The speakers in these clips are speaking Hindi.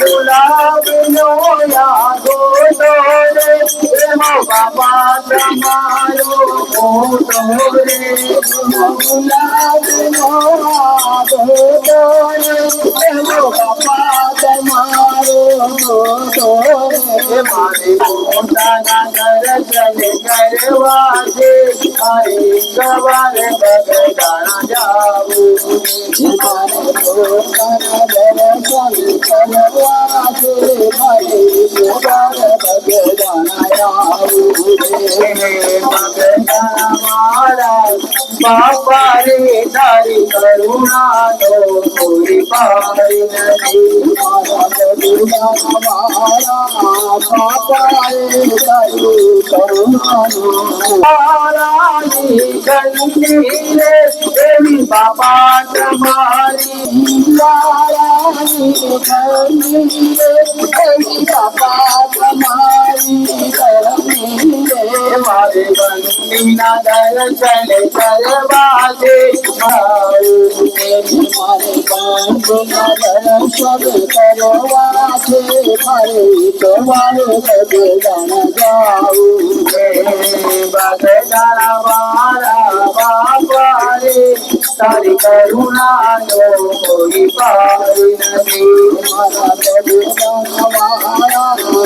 गुलाब लोया गो रमो बाबा तोरे गुना रमो तोरे रमो तोरे मारे कोटा नगर चले गरवाजे हरे गवार बगदा जाऊ मारे कोटा Thank you. বাবারে নারী করুণানো হরি পারে বাবারে নারী করুণানো বাবা তোমারি নারায়ণী বাবা তোমারি हमारे बंदीना दर चले करवाजे हमारे बंदीना दर चले करवाजे हरे तुम्हारे लगे जान जाऊ बग जाना वारा बापारे तारी करुणा नो कोई पारी नहीं हमारा बग जाना वारा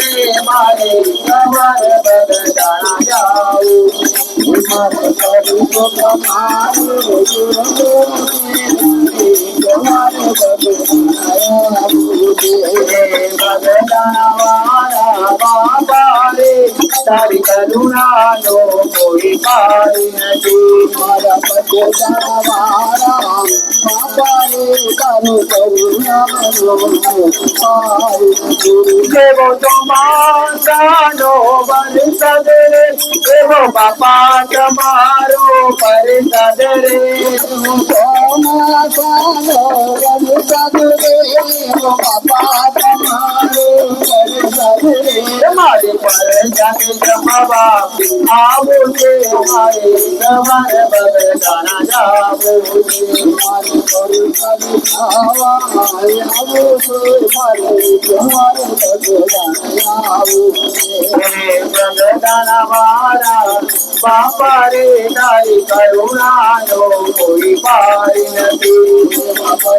I'm not a તારી કરુણાનો કોઈ પાર નથી મારા પગડાણા મારા બાપા રે તારી કરુણાનો કોઈ પાર નથી દેવો તો માતાનો વરસદ રે દેવો બાપા તમારો પરસદ રે हमारे पर जाने जमावा आबोले हमारे जमाने पर जाना जाबोले हमारे पर जावा हमारे आबोले हमारे जमाने पर जाना जाबोले जगदाना मारा বাবারে তাই করুণারো কই পারি নদী বাবা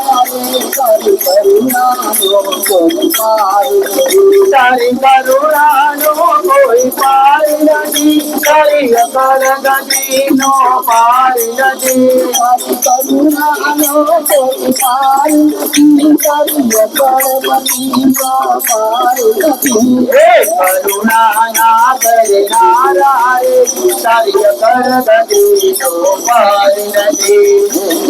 બગડાના મારા બાપા રે તારી કરુણાનો કોઈ પાર નથી બાપા મારા બાપા રે તારી કરુણાનો કોઈ પાર નથી તારી કરુણાનો કોઈ પાર નથી તારી અકર ગતિનો પાર નથી તારી કરુણાનો કોઈ પાર નથી તારી અકર ગતિનો પાર નથી હે કરુણાના કરનારા રે તારી અકર ગતિનો પાર નથી